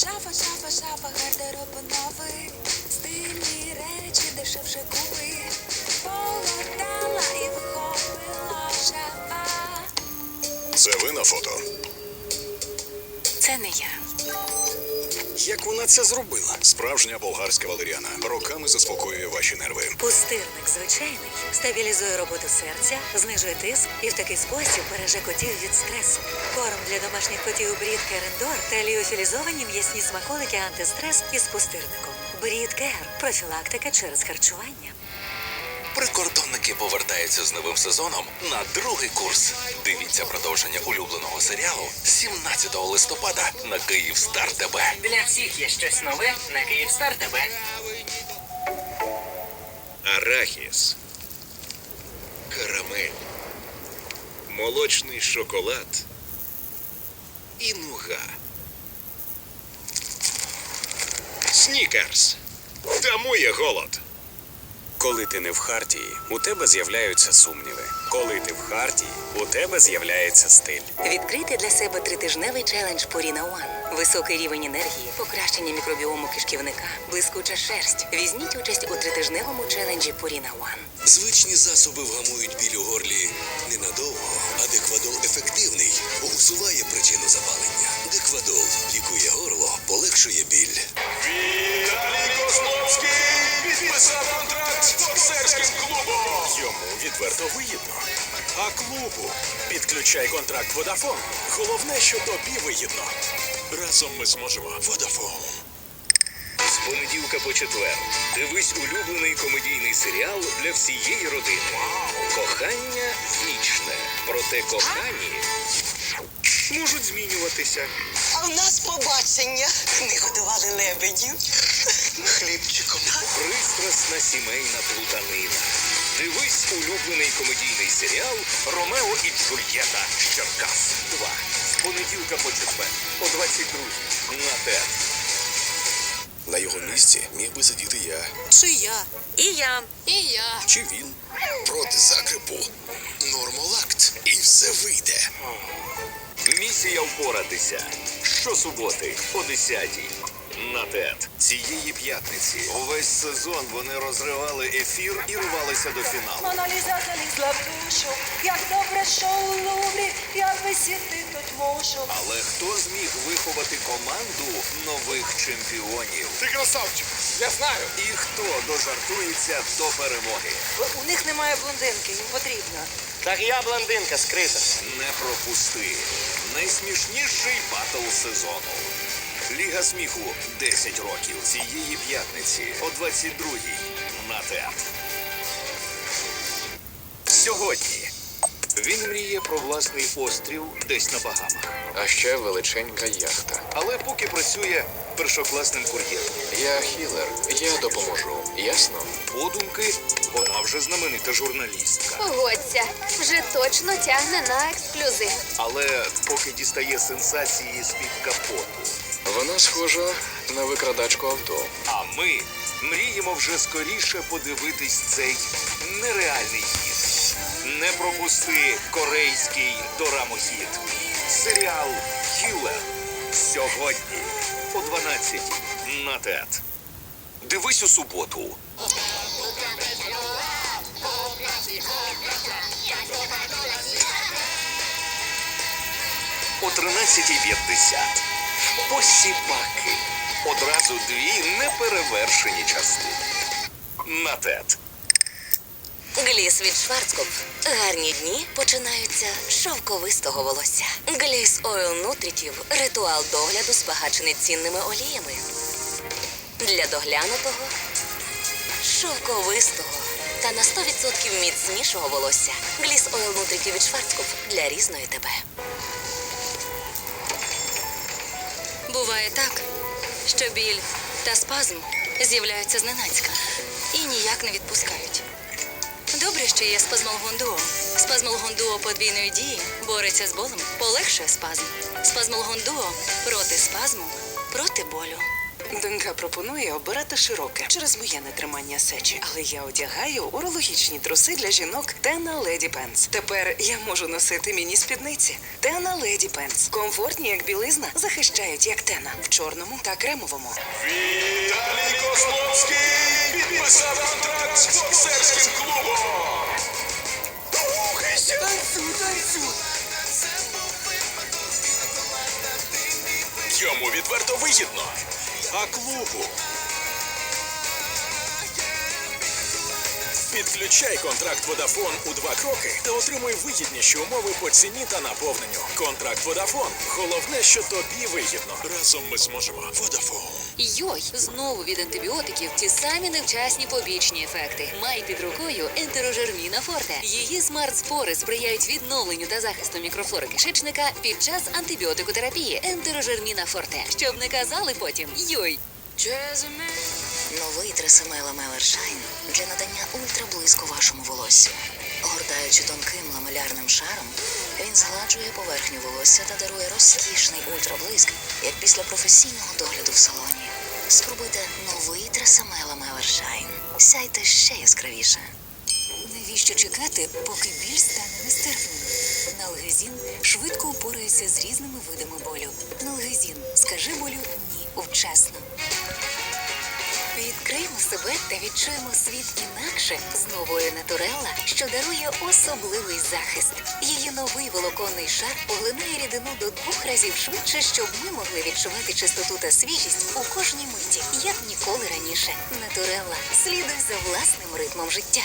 Шафа, шафа, шафа, гардероб новий. Стильні речі дешевше купи. Полотала і вихопила шафа. Це ви на фото. Це не я. Як вона це зробила? Справжня болгарська валеріана роками заспокоює ваші нерви. Пустирник звичайний стабілізує роботу серця, знижує тиск і в такий спосіб береже котів від стресу. Корм для домашніх котів Брід Керендор та ліофілізовані м'ясні смаколики антистрес із пустирником. Брід Кер профілактика через харчування. Прикордонники повертаються з новим сезоном на другий курс. Дивіться продовження улюбленого серіалу 17 листопада на Київстар ТБ. Для всіх є щось нове на Київстар ТБ. Арахіс. Карамель. Молочний шоколад. І нуга. Снікерс. Тамує голод. Коли ти не в хартії, у тебе з'являються сумніви. Коли ти в хартії, у тебе з'являється стиль. Відкрити для себе тритижневий челендж Purina One. Високий рівень енергії, покращення мікробіому кишківника, блискуча шерсть. Візьміть участь у тритижневому челенджі Purina One. Звичні засоби вгамують біль у горлі ненадовго, а деквадол ефективний, бо усуває причину запалення. Деквадол лікує горло, полегшує біль. Відверто вигідно. А клубу підключай контракт Водафон. Головне, що тобі вигідно. Разом ми зможемо. Водафон. З понеділка по четвер. Дивись улюблений комедійний серіал для всієї родини. Кохання вічне. Проте кохані можуть змінюватися. А в нас побачення. Не годували лебедів. Хлібчиком. Пристрасна сімейна плутанина. Дивись улюблений комедійний серіал Ромео і Джульєта з Черкас 2. З понеділка по четвер о 22 на ТЕТ. На його місці міг би сидіти я. Чи я? І я. І я. Чи він? Проти закрипу. Нормолакт. І все вийде. Місія впоратися. Щосуботи о 10 на ТЕТ. Цієї п'ятниці увесь сезон вони розривали ефір і рвалися до фіналу. Моноліза залізла в душу, як добре, що у Луврі, я висіти тут можу. Але хто зміг виховати команду нових чемпіонів? Ти красавчик. Я знаю. І хто дожартується до перемоги? У них немає блондинки, їм потрібно. Так я блондинка скрита. Не пропусти. Найсмішніший батл сезону. Ліга сміху 10 років цієї п'ятниці о 22-й на ТЕТ. Сьогодні він мріє про власний острів десь на Багамах. А ще величенька яхта. Але поки працює першокласним кур'єром. Я хілер, я допоможу. Ясно? Подумки, вона вже знаменита журналістка. Погодься, вже точно тягне на ексклюзив. Але поки дістає сенсації з-під капоту. Вона схожа на викрадачку авто. А ми мріємо вже скоріше подивитись цей нереальний хіт. Не пропусти корейський дорамохід. Серіал Кілер. Сьогодні о 12 на ТЕТ. Дивись у суботу. О 13.50. Посіпаки. Одразу дві неперевершені частини. На ТЕТ. Гліс від Шварцкопф. Гарні дні починаються з шовковистого волосся. Гліс Ойл Нутрітів – ритуал догляду збагачений цінними оліями. Для доглянутого, шовковистого та на 100% міцнішого волосся. Гліс Ойл Нутрітів від Шварцкопф для різної тебе. Буває так, що біль та спазм з'являються зненацька і ніяк не відпускають. Добре, що є спазмолгон дуо. Спазмолгон дуо подвійної дії бореться з болем, полегшує спазм. Спазмолгон дуо проти спазму, проти болю. Донька пропонує обирати широке через моє нетримання сечі, але я одягаю урологічні труси для жінок Тена Леді Пенс. Тепер я можу носити міні-спідниці. Тена Леді Пенс. Комфортні, як білизна, захищають як тена в чорному та кремовому. Віталій Козловський підписав контракт з боксерським клубом. Рухайся! Танцюй, танцюй! Йому відверто вигідно. А клубу. Підключай контракт Vodafone у два кроки та отримуй вигідніші умови по ціні та наповненню. Контракт Vodafone. Головне, що тобі вигідно. Разом ми зможемо. Vodafone. Йой, знову від антибіотиків ті самі невчасні побічні ефекти. Май під рукою ентерожерміна форте. Її смарт-спори сприяють відновленню та захисту мікрофлори кишечника під час антибіотикотерапії. Ентерожерміна форте. Щоб не казали потім йой. Новий Тресемела Мелер Шайн для надання ультраблиску вашому волосю. Гортаючи тонким ламелярним шаром, він згладжує поверхню волосся та дарує розкішний ультраблиск, як після професійного догляду в салоні. Спробуйте новий трасамела Мелер Шайн. Сяйте ще яскравіше. Навіщо чекати, поки біль стане нестерпним? Налгезін швидко упорається з різними видами болю. Налгезін, скажи болю ні вчасно. Відкриємо себе та відчуємо світ інакше з новою Натурелла, що дарує особливий захист. Її новий волоконний шар поглинає рідину до двох разів швидше, щоб ми могли відчувати чистоту та свіжість у кожній миті, як ніколи раніше. Натурелла слідуй за власним ритмом життя.